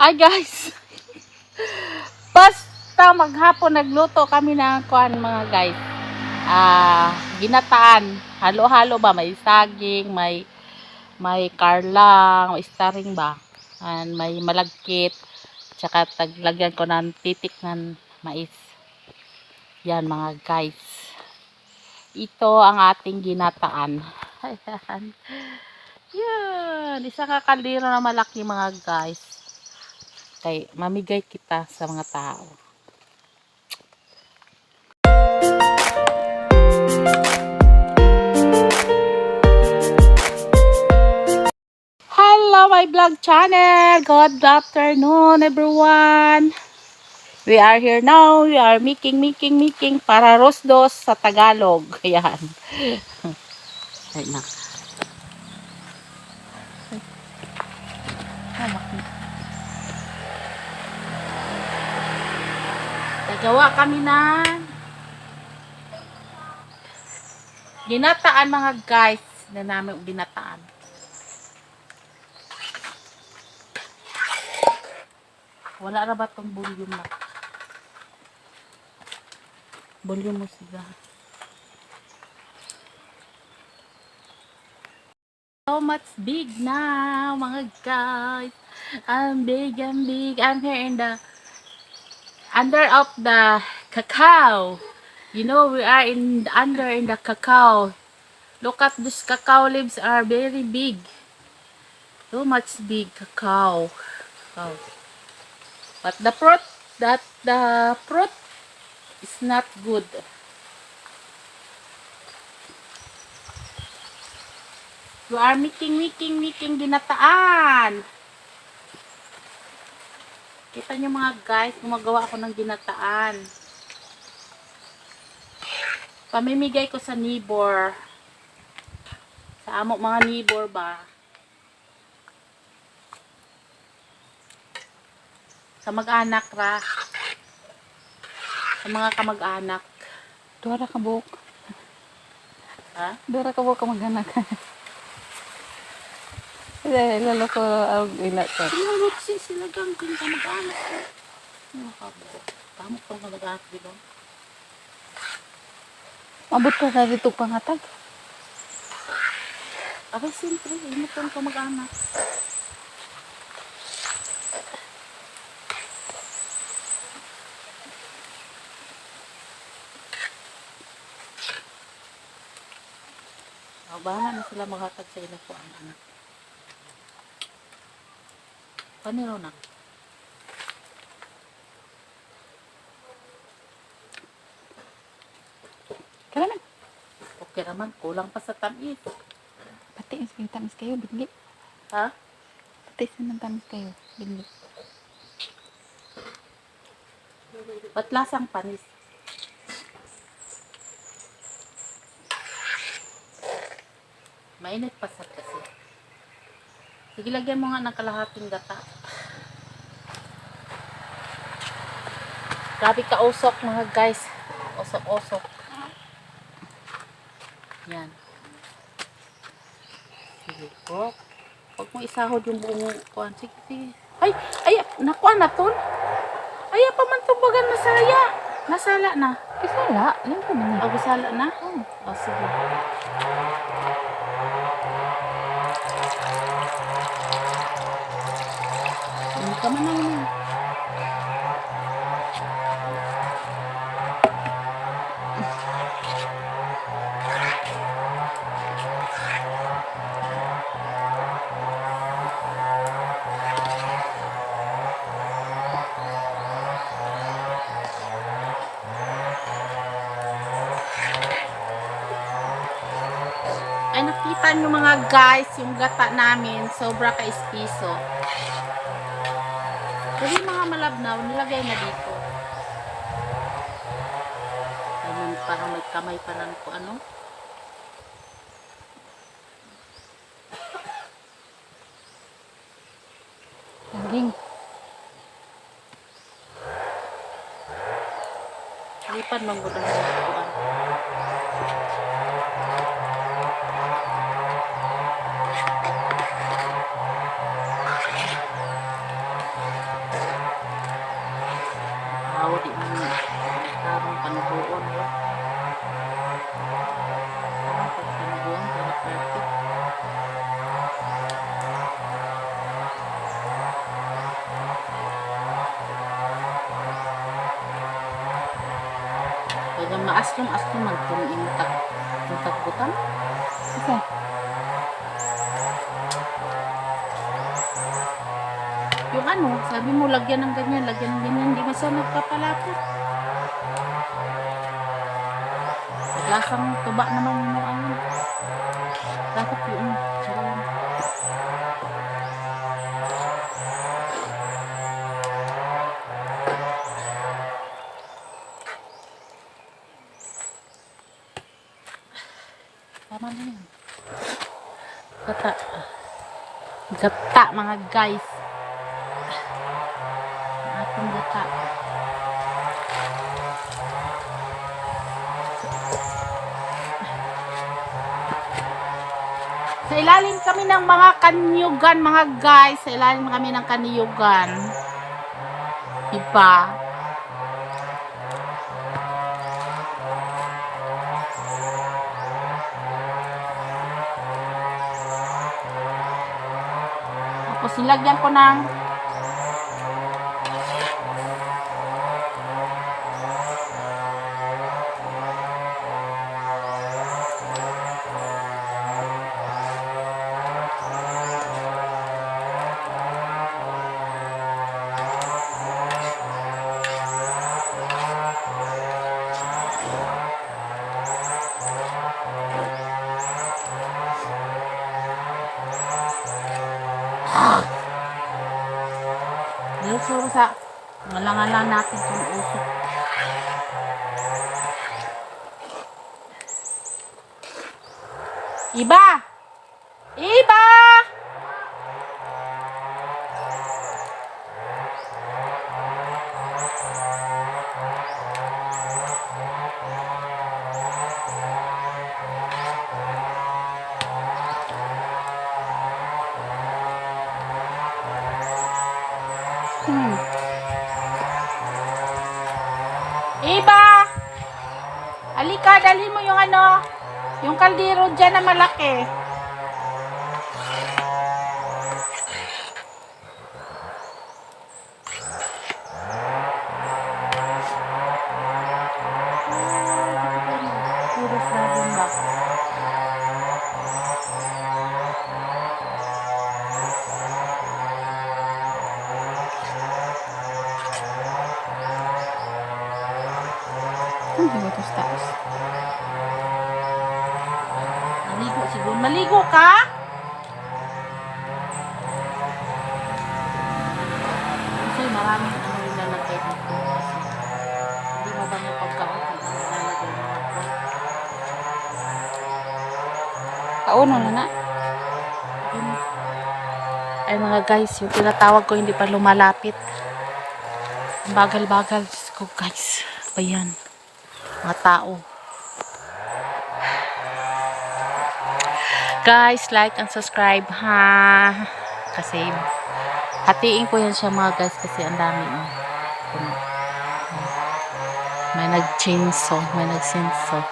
Ay guys. Basta maghapon nagluto kami ng kuan mga guys. Ah, ginataan. Halo-halo ba may saging, may may karlang, may staring ba? And may malagkit. Tsaka taglagyan ko ng titik ng mais. Yan mga guys. Ito ang ating ginataan. Ayan. Yan. Isang kakaldero na malaki mga guys. Kay mamigay kita sa mga tao. Hello my vlog channel. Good afternoon everyone. We are here now. We are making, making, making para rosdos sa Tagalog. Ayan. Ay, nak. Nagawa kami ng ginataan mga guys na namin ginataan. Wala na ba tong volume na? Volume mo siya. So much big now, mga guys. I'm big, I'm big. I'm here in the under of the cacao. You know, we are in under in the cacao. Look at this cacao leaves are very big. So much big cacao. Cacao. But the fruit, that the fruit is not good. You are making, making, making ginataan. Kita nyo mga guys, gumagawa ako ng ginataan. Pamimigay ko sa neighbor. Sa amo mga neighbor ba. Sa mag-anak ra. Sa mga kamag-anak. Dora ka buhok. Ha? Dora ka buhok ka mag-anak. Hindi, lalo ko ang ina ko. Sinulot si sila gang kung kamag-anak ko. Ano ka ba? Tamo kang kamag-anak, di ba? Abot ka sa dito pangatag. Aba, siyempre, ino kang kamag-anak. Bahala na sila maghatag sa ila ko ang anak. Paniro na. Kala na. Okay naman, kulang pa sa tamis. Pati kayo tamis kayo, bigli. Ha? Pati nang tamis kayo, bigli. Ba't lasang panis? Mainit pa sa kasi. Sige, lagyan mo nga ng kalahating gata. Grabe ka usok mga guys. Usok-usok. Yan. Sige po. Huwag mo isahod yung buong kuhan. Sige, sige. Ay, ay, nakuha na to. Ay, pa man tumbagan masaya. Nasala na. Kisala, yan ko na. O, masala na? Oh. O, sige. Ka man naman. Ay, nakita nyo mga guys, yung gata namin, sobra ka Kasi yung mga malabnaw, nilagay na dito. Ayun, parang may kamay pa lang ko, ano? Laging. Lipan mang gudang na kuan. Kaya maaslong-aslong magtunin ta. Ang tagbutan. Sige. Yung ano, sabi mo, lagyan ng ganyan, lagyan ng ganyan, di masya nagkapalapot. Lasang tuba naman yung ano. Dapat yun. Tama na. Gata. Mga guys. Ang ating gata. Sa ilalim kami ng mga kanyugan, mga guys. Sa ilalim kami ng kanyugan. Diba? Tapos nilagyan ko ng Nilusuro sa ngalangalan natin kung usok. Iba! Iba! Alika, dalhin mo yung ano, yung kaldero dyan na malaki. To sa taas. Maligo siguro. Maligo ka? Kasi maraming ano nilalagay dito. Kasi hindi mabango pagkaunti ang nilalagay ng ako. Kauno na na. Ay mga guys, yung tinatawag ko hindi pa lumalapit. Bagal-bagal. Diyos ko guys. Ba yan? Mga tao. Guys, like and subscribe ha. Kasi hatiin ko yan siya mga guys kasi ang dami oh. May nag-chainsaw, may nag-chainsaw.